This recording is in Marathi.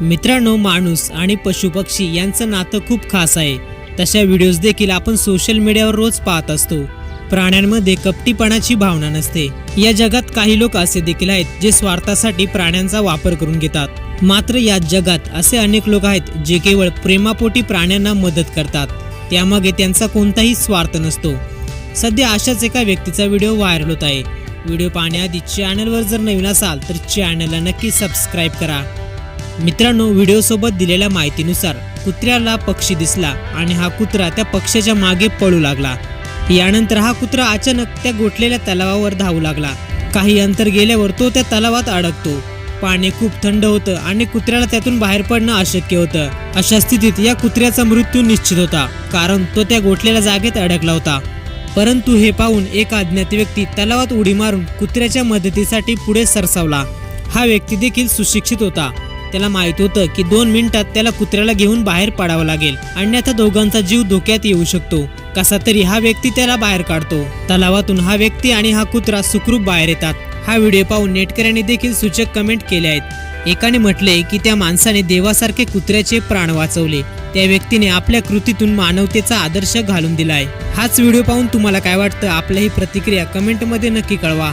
मित्रांनो माणूस आणि पशुपक्षी यांचं नातं खूप खास आहे. तशा व्हिडिओज देखील आपण सोशल मीडियावर रोज पाहत असतो. प्राण्यांमध्ये कपटीपणाची भावना नसते. या जगात काही लोक असे देखील आहेत जे स्वार्थासाठी प्राण्यांचा वापर करून घेतात. मात्र या जगात असे अनेक लोक आहेत जे केवळ प्रेमापोटी प्राण्यांना मदत करतात. त्यामागे त्यांचा कोणताही स्वार्थ नसतो. सध्या अशाच एका व्यक्तीचा व्हिडिओ व्हायरल होत आहे. व्हिडिओ पाहण्याआधी चॅनलवर जर नवीन असाल तर चॅनलला नक्की सबस्क्राईब करा. मित्रांनो व्हिडिओ सोबत दिलेल्या माहितीनुसार कुत्र्याला पक्षी दिसला आणि हा कुत्रा त्या पक्ष्याच्या मागे पळू लागला. यानंतर हा कुत्रा अचानक त्या गोठलेल्या तलावावर धावू लागला. काही अंतर गेल्यावर तो त्या तलावात अडकतो. पाणी खूप थंड होतं आणि कुत्र्याला त्यातून बाहेर पडणं अशक्य होतं. अशा स्थितीत या कुत्र्याचा मृत्यू निश्चित होता कारण तो त्या गोठलेल्या जागेत अडकला होता. परंतु हे पाहून एक अज्ञात व्यक्ती तलावात उडी मारून कुत्र्याच्या मदतीसाठी पुढे सरसावला. हा व्यक्ती देखील सुशिक्षित होता. त्याला माहीत होतं की दोन मिनिटात त्याला कुत्र्याला घेऊन बाहेर पडावं लागेल. अन्यथा दोघांचा जीव धोक्यात येऊ शकतो. कसा तरी हा व्यक्ती त्याला बाहेर काढतो. तलावातून हा व्यक्ती आणि हा कुत्रा सुखरूप बाहेर येतात. हा व्हिडिओ पाहून नेटकऱ्यांनी देखील सूचक कमेंट केले आहेत. एकाने म्हटले की त्या माणसाने देवासारखे कुत्र्याचे प्राण वाचवले. त्या व्यक्तीने आपल्या कृतीतून मानवतेचा आदर्श घालून दिलाय. हाच व्हिडिओ पाहून तुम्हाला काय वाटतं? आपल्या ही प्रतिक्रिया कमेंटमध्ये नक्की कळवा.